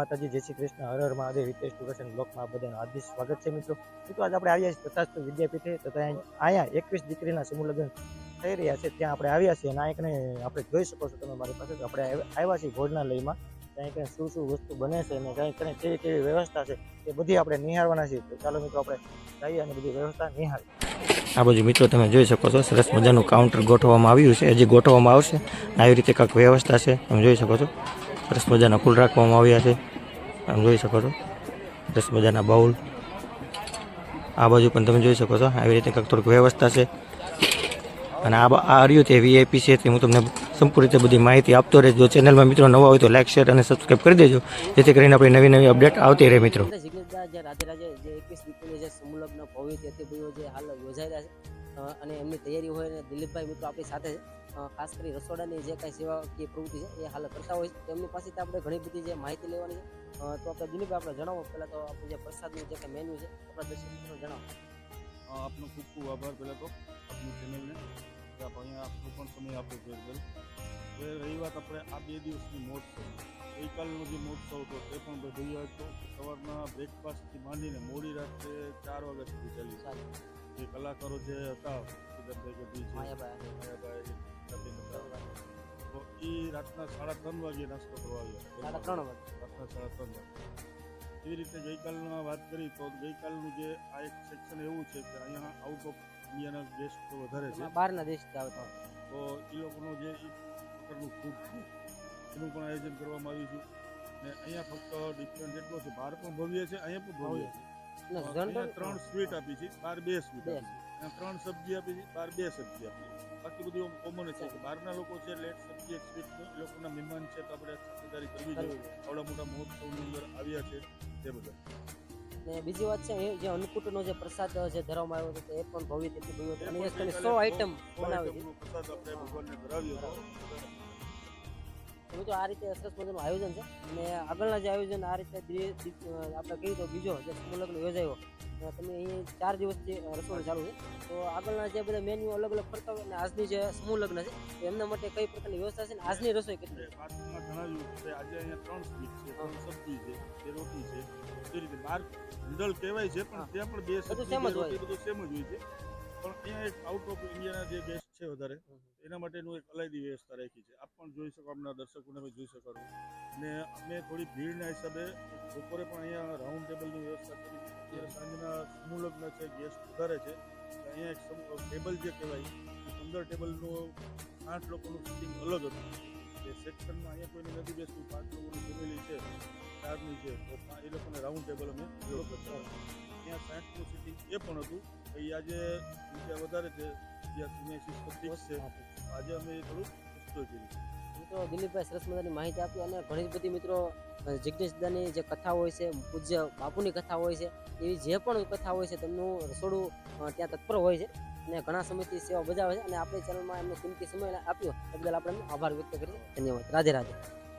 માતાજી, જય શ્રી કૃષ્ણ, હર હર મહાદેવ, હિતેશ ટુકશન બ્લોકમાં બધાનું હાર્દિક સ્વાગત છે મિત્રો. મિત્રો, આજે આપણે આવ્યા છીએ તથાસ્તુ વિદ્યાપીઠે, તથા અહીં- અહીંયા એકવીસ દીકરીના સમૂહ લગ્ન થઈ રહ્યા છે. ત્યાં આપણે આવ્યા છીએ અને અહીં કને આપણે જોઈ શકો છો તમે મારી પાસે આપણે આવ્યા છીએ ભોજનાલયમાં. ત્યાં કંઈ શું શું વસ્તુ બને છે અને કઈ, કંઈ, કેવી કેવી વ્યવસ્થા છે એ બધી આપણે નિહાળવાના છીએ. તો ચાલો મિત્રો, આપણે જઈએ અને બધી વ્યવસ્થા નિહાળીએ. આ બાજુ મિત્રો, તમે જોઈ શકો છો, સરસ મજાનું કાઉન્ટર ગોઠવવામાં આવ્યું છે. હજી ગોઠવવામાં આવશે આવી રીતે કાંઈક વ્યવસ્થા છે, તમે જોઈ શકો છો. સરસ મજાના ફૂલ રાખવામાં આવ્યા છે. તમે જોઈ શકો છો. સરસ મજાના બાઉલ. આ બાજુ પણ તમે જોઈ શકો છો. આવી રીતે કંઈક થોડીક વ્યવસ્થા છે. અને આ આ રહ્યું તે વીઆઈપી છે તે હું તમને સંપૂર્ણ રીતે બધી માહિતી આપતો રહેજો ચેનલમાં મિત્રો નવા હોય તો લાઈક શેર અને સબસ્ક્રાઈબ કરી દેજો. જેથી કરીને આપણી નવી નવી અપડેટ આવતી રહે મિત્રો. જે એકવીસ જે ભવ્ય જે હાલ યોજાઈ રહ્યા છે અને એમની તૈયારી હોય અને દિલીપભાઈ મિત્રો આપણી સાથે ખાસ કરી રસોડાની જે કાંઈ સેવા કે પ્રવૃત્તિ છે એ હાલ કરતા હોય છે. તેમની પાસેથી આપણે ઘણી બધી જે માહિતી લેવાની છે. તો આપણે દિલીપભાઈ આપણે જણાવો. પહેલાં તો આપણું જે પ્રસાદનું જે કાંઈ મેન્યુ છે આપણા દર્શક મિત્રો જણાવો. આપનો ખૂબ ખૂબ આભાર પહેલાં તો આપની ચેનલને કે આપ અહીંયા આપનો પણ સમય આપ્યો છે એકદમ હવે રહી વાત આપણે આ બે દિવસની મહોત્સવ. ગઈકાલનો જે મહોત્સવ હતો તે પણ બધું હતો સવારના બ્રેકફાસ્ટથી માંડીને મોડી રાત્રે ચાર વાગ્યા સુધી ચાલી. સારું જે કલાકારો જે હતા ગઢવી છે માયાભાઈ હતા. તો એ રાતના સાડા ત્રણ વાગે નાસ્તો કરવા આવ્યા. સાડા ત્રણ વાગે. રાતના સાડા ત્રણ વાગે. એવી રીતે ગઈકાલમાં વાત કરી તો ગઈકાલનું જે આ એક સેક્શન એવું છે કે અહીંયા આઉટ ઓફ ઇન્ડિયાના ગેસ્ટ વધારે છે. બહારના દેશથી આવતા તો એ લોકોનો જે પ્રકારનું ફૂડ છે એનું પણ આયોજન કરવામાં આવ્યું છે. ને અહીંયા ફક્ત ડિફરન્ટ એટલો છે બહાર પણ ભવ્ય છે અહીંયા પણ ભવ્ય છે. જનરલ ત્રણ સ્વીટ આપી છે બહાર બે સ્વીટ. આપી છે. ત્રણ સબ્જી આપી છે બાર બે સબ્જી આપી છે. બાકી બધું કોમન છે કે બહારના લોકો છે એટલે એક સબ્જી એક સ્વીટ લોકોના મહેમાન છે તો આપણે ખાતરદારી કરવી જોઈએ. આવડા મોટા મહોત્સવની અંદર આવ્યા છે તે બધા. અને બીજી વાત છે જે અન્નકૂટનો જે પ્રસાદ જે ધરવામાં આવ્યો હતો એ પણ ભવ્ય તિથિભાઈઓ અને હતો અને સો આઈટમ બનાવી હતી પ્રસાદ આપણે ભગવાનને ધરાવ્યો હતો. તો મિત્રો આ રીતે સરસ મજાનું આયોજન છે. અને આગળના જે આયોજન આ રીતે આપણે કહીએ તો બીજો જે સમૂહ યોજાયો તમે અહીં ચાર દિવસથી રસોડું ચાલુ છે. તો આગળના જે બધા મેન્યુ અલગ અલગ હોય અને આજની જે સમૂહ લગ્ન છે એમના માટે કઈ પ્રકારની વ્યવસ્થા છે ને આજની રસોઈ કેટલી જણાવ્યું કે આજે અહીંયા ત્રણ સ્વીટ છે ત્રણ સબ્જી છે બે રોટી છે. એ રીતે બાર નૂડલ કહેવાય છે પણ. ત્યાં પણ બે બધું જ હોય. બધું સેમ જ હોય છે. પણ અહીંયા એક આઉટ ઓફ ઇન્ડિયાના જે છે વધારે. એના માટેનું એક અલાયદી વ્યવસ્થા રાખી છે. આપ પણ જોઈ શકો આપણા દર્શકોને બી જોઈ શકો. અને અમે થોડી ભીડના હિસાબે બપોરે પણ અહીંયા રાઉન્ડ ટેબલની વ્યવસ્થા કરી અત્યારે સાંજના સમૂહ લગ્ન છે ગેસ્ટ વધારે છે. અહીંયા એક ટેબલ જે કહેવાય પંદર ટેબલનું આઠ લોકોનું સિટિંગ અલગ હતું. એ સેક્શનમાં અહીંયા કોઈને નથી બેસતું, પાંચ લોકોની ફેમિલી છે, ચારની છે. તો એ લોકોને રાઉન્ડ ટેબલ અમે ત્યાં સાઠનું સિટિંગ એ પણ હતું. એ આજે બીજા વધારે છે. જ્યાં સિનિયર છત્રીસ છે આજે અમે થોડું પુષ્ટો કર્યું મિત્રો દિલીપભાઈ સરસ મજાની માહિતી આપી અને ઘણી બધી મિત્રો અ, જિજ્ઞેશદાની જે કથા હોય છે પૂજ્ય બાપુની કથા હોય છે એવી જે પણ કથા હોય છે તેમનું રસોડું ત્યાં તત્પર હોય છે અને ઘણા સમયથી સેવા બજાવે છે અને આપણી ચેનલમાં એમનો કિંમતી સમય આપ્યો એ બદલ આપણે આભાર વ્યક્ત કરીએ. ધન્યવાદ. રાધે રાધે.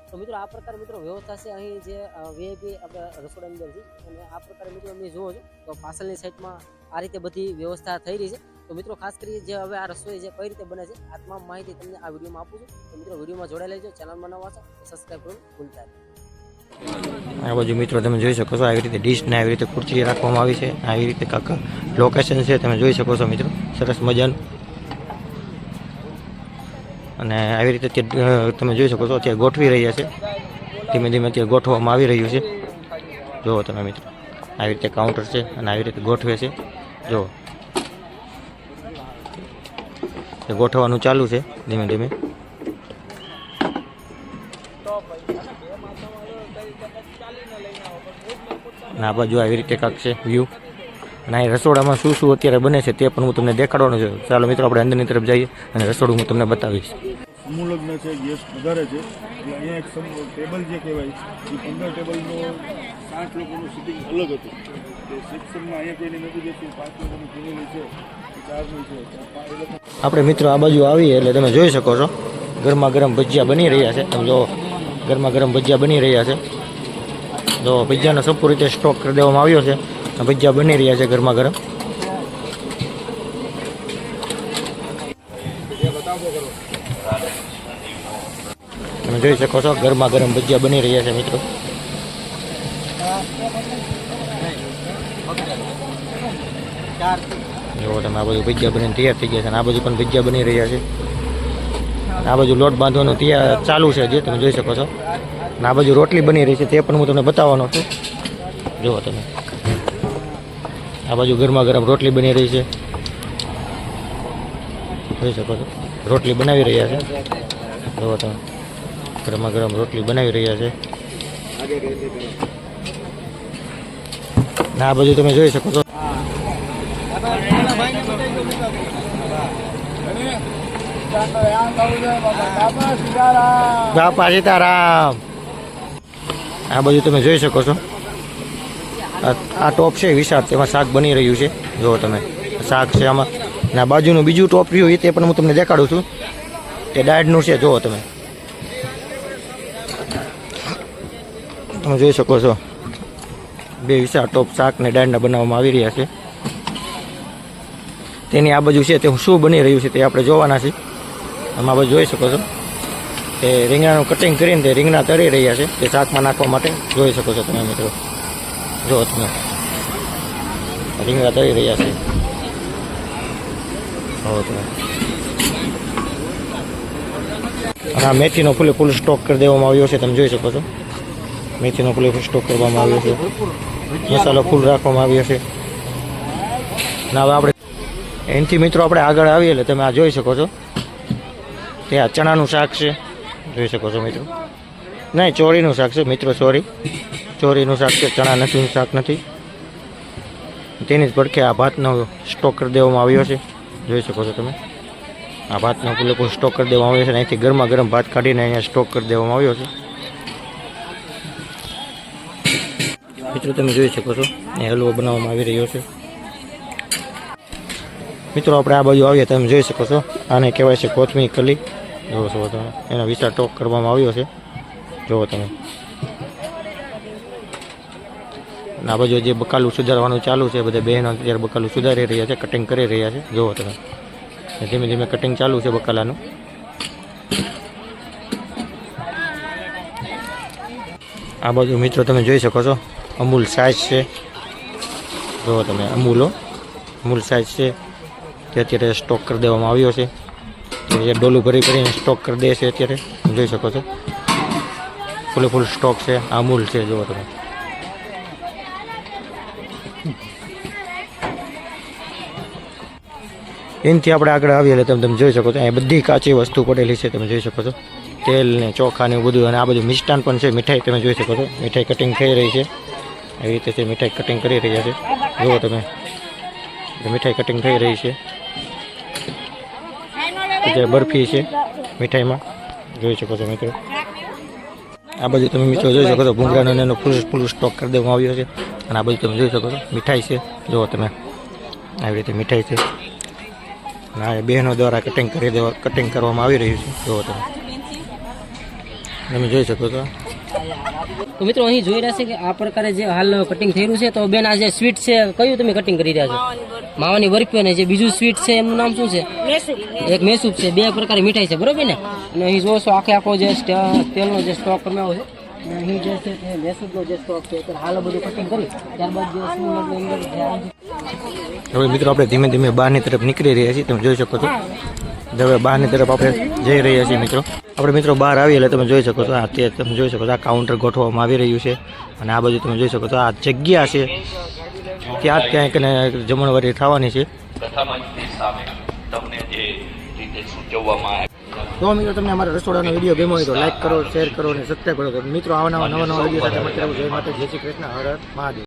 તો મિત્રો આ પ્રકાર મિત્રો વ્યવસ્થા છે અહીં જે વીઆઈપી આપણે રસોડાની અંદર છે અને આ પ્રકારે મિત્રો અમે જુઓ છો તો પાછળની સાઈડમાં આ રીતે બધી વ્યવસ્થા થઈ રહી છે. તો મિત્રો, ખાસ કરી જે હવે આ રસોઈ જે કઈ રીતે બને છે આ તમામ માહિતી તમને આ વિડીયોમાં આપું છું. તો મિત્રો, વિડીયોમાં જોડાઈ લેજો ચેનલમાં નવા છો સબસ્ક્રાઈબ કરવું ભૂલતા આ બાજુ મિત્રો, તમે જોઈ શકો છો આવી રીતે ડીશને આવી રીતે ખુરચી રાખવામાં આવી છે. આવી રીતે કાંક લોકેશન છે, તમે જોઈ શકો છો મિત્રો. સરસ મજાનું. અને આવી રીતે તમે જોઈ શકો છો અત્યારે ગોઠવી રહ્યા છે. ધીમે ધીમે અત્યારે ગોઠવવામાં આવી રહ્યું છે. જુઓ તમે મિત્રો, આવી રીતે કાઉન્ટર છે અને આવી રીતે ગોઠવે છે. જુઓ. એ ગોઠવવાનું ચાલુ છે, ધીમે ધીમે. આ બાજુ આવી રીતે કાંક છે વ્યૂ અને અહીં રસોડામાં શું શું અત્યારે બને છે તે પણ હું તમને દેખાડવાનું છે. ચાલો મિત્રો, આપણે અંદરની તરફ જઈએ અને રસોડું હું તમને બતાવીશ. સમૂહલગ્ન છે ગેસ વધારે છે. અહીંયા એક ટેબલ જે કહેવાય, એ પંદર ટેબલનું સાઠ લોકોનું સિટિંગ અલગ હતું. આપણે મિત્રો આ બાજુ આવીએ એટલે તમે જોઈ શકો છો. ગરમા ગરમ ભજીયા બની રહ્યા છે. તમે જો ગરમા ગરમ ભજીયા બની રહ્યા છે. જો ભજીયાનો સંપૂર્ણ રીતે સ્ટોક કરી દેવામાં આવ્યો છે. ભજીયા બની રહ્યા છે ગરમા ગરમ. તમે જોઈ શકો છો ગરમા ગરમ ભજીયા બની રહ્યા છે મિત્રો. જો તમે, આ બધું ભજીયા બનીને તૈયાર થઈ ગયા છે આ બાજુ પણ ભજીયા બની રહ્યા છે. આ બાજુ લોટ બાંધવાનું તૈયાર ચાલુ છે જે તમે જોઈ શકો છો. આ બાજુ રોટલી બની રહી છે, તે પણ હું તમને બતાવવાનો છું. જુઓ તમે. આ બાજુ ગરમા ગરમ રોટલી બની રહી છે. જોઈ શકો છો. રોટલી બનાવી રહ્યા છે. જુઓ તમે. ગરમા ગરમ રોટલી બનાવી રહ્યા છે. આ બાજુ તમે જોઈ શકો છો. બાપા સીતારામ આ બાજુ તમે જોઈ શકો છો. આ ટોપ છે વિશાળ, તેમાં શાક બની રહ્યું છે. જુઓ તમે, શાક છે આમાં. ના બાજુનું બીજું ટોપ રહ્યું તે પણ હું તમને દેખાડું છું. તે ડાયટનું છે, જુઓ તમે. તમે જોઈ શકો છો. બે વિશાળ ટોપ શાક ને ડાયટના બનાવવામાં આવી રહ્યા છે. તેની આ બાજુ છે તે શું બની રહ્યું છે તે આપણે જોવાના છે. આમાં બધું જોઈ શકો છો. તે રીંગણાનું કટિંગ કરીને તે રીંગણા તળી રહ્યા છે. તે શાકમાં નાખવા માટે જોઈ શકો છો તમે મિત્રો. જો તમે. રીંગણા તળી રહ્યા છે. હો તમે. આ મેથીનો ફૂલે ફૂલ સ્ટોક કરી દેવામાં આવ્યો છે. તમે જોઈ શકો છો. મેથીનો ફૂલે ફૂલ સ્ટોક કરવામાં આવ્યો છે. મસાલો ફૂલ રાખવામાં આવ્યો છે. ના હવે આપણે એનાથી મિત્રો આપણે આગળ આવીએ એટલે તમે આ જોઈ શકો છો. તે આ ચણાનું શાક છે. જોઈ શકો છો મિત્રો. નહીં ચોરીનું શાક છે મિત્રો સોરી ચોરીનું શાક છે, ચણા નથી, શાક નથી. તેની જ પડખે આ ભાતનો સ્ટોક કરી દેવામાં આવ્યો છે. જોઈ શકો છો તમે. આ ભાતનો પૂરેપૂરો સ્ટોક કરી દેવામાં આવ્યો છે અહીંથી ગરમા ગરમ ભાત કાઢીને અહીંયા સ્ટોક કરી દેવામાં આવ્યો છે. મિત્રો, તમે જોઈ શકો છો એ હલવો બનાવવામાં આવી રહ્યો છે. મિત્રો, આપણે આ બાજુ આવીએ, તમે જોઈ શકો છો. આને કહેવાય છે કોથમી કલી. જોવો છો તમે. એનો વિચાર ટોક કરવામાં આવ્યો છે. જુઓ તમે. આ બાજુ જે બકાલું સુધારવાનું ચાલુ છે, બધા બહેનો અત્યારે બકાલું સુધારી રહ્યા છે કટિંગ કરી રહ્યા છે. જુઓ તમે. ધીમે ધીમે કટિંગ ચાલુ છે બકાલાનું. આ બાજુ મિત્રો, તમે જોઈ શકો છો. અમૂલ સાઇઝ છે. જુઓ તમે, અમૂલો અમૂલ સાઇઝ છે. તે અત્યારે સ્ટોક કરી દેવામાં આવ્યો છે. એ ડોલું ભરી ભરીને સ્ટોક કરી દે છે અત્યારે. જોઈ શકો છો. ફૂલે ફૂલ સ્ટોક છે. અમૂલ છે, જુઓ તમે. એનાથી આપણે આગળ આવીએ એટલે તમે તમે જોઈ શકો છો. અહીંયા બધી કાચી વસ્તુ પડેલી છે, તમે જોઈ શકો છો. તેલ ને ચોખા ને બધું અને આ બધું મિષ્ટાન પણ છે. મીઠાઈ તમે જોઈ શકો છો. મીઠાઈ કટિંગ થઈ રહી છે. એવી રીતે તે મીઠાઈ કટિંગ કરી રહ્યા છે. જુઓ તમે. મીઠાઈ કટિંગ થઈ રહી છે. જે બરફી છે, મીઠાઈમાં. જોઈ શકો છો મિત્રો. આ બાજુ તમે મિત્રો જોઈ શકો છો, ભૂંગળાનો એનો ફૂલ ફૂલ સ્ટોક કરી દેવામાં આવ્યો છે. અને આ બાજુ તમે જોઈ શકો છો, મીઠાઈ છે. જુઓ તમે આવી રીતે મીઠાઈ છે. અને આ બહેનો દ્વારા કટિંગ કરી દેવા કટિંગ કરવામાં આવી રહ્યું છે. જુઓ તમે. તમે જોઈ શકો છો. તો મિત્રો અહીં જોઈ રહ્યા છે કે આ પ્રકારે જે હાલ કટિંગ થઈ રહ્યું છે, તો બેન આ જે સ્વીટ છે, કયું તમે કટિંગ કરી રહ્યા છો? માવાની બરફી અને જે બીજું સ્વીટ છે એમનું નામ શું છે? એક મેસૂબ છે બે પ્રકારની મીઠાઈ છે બરોબર ને? અને અહીં જોશો આખે આખો જે તેલનો જે સ્ટોક બનાવ્યો છે અને અહીં જે છે તે મેસૂબનો જે સ્ટોક છે અત્યારે હાલ બધું કટિંગ કરી ત્યારબાદ જે શું અંદર હવે મિત્રો આપણે ધીમે ધીમે બહારની તરફ નીકળી રહ્યા છીએ તમે જોઈ શકો છો. હવે બહારની તરફ આપણે જઈ રહ્યા છીએ મિત્રો. આપણે મિત્રો બહાર આવીએ એટલે તમે જોઈ શકો છો આ તે તમે જોઈ શકો છો આ કાઉન્ટર ગોઠવવામાં આવી રહ્યું છે. અને આ બાજુ તમે જોઈ શકો છો આ જગ્યા છે. જ ક્યાંક ને જમણવારી થવાની છે. તો મિત્રો તમને અમારા રસોડાનો વીડિયો ગમ્યો હોય તો લાઈક કરો શેર કરો અને સબસ્ક્રાઈબ કરો. મિત્રો આવા નવા નવા નવા વીડિયો સાથે મળતા રહો. જય માતા જય શ્રી કૃષ્ણ. હર મહાદેવ.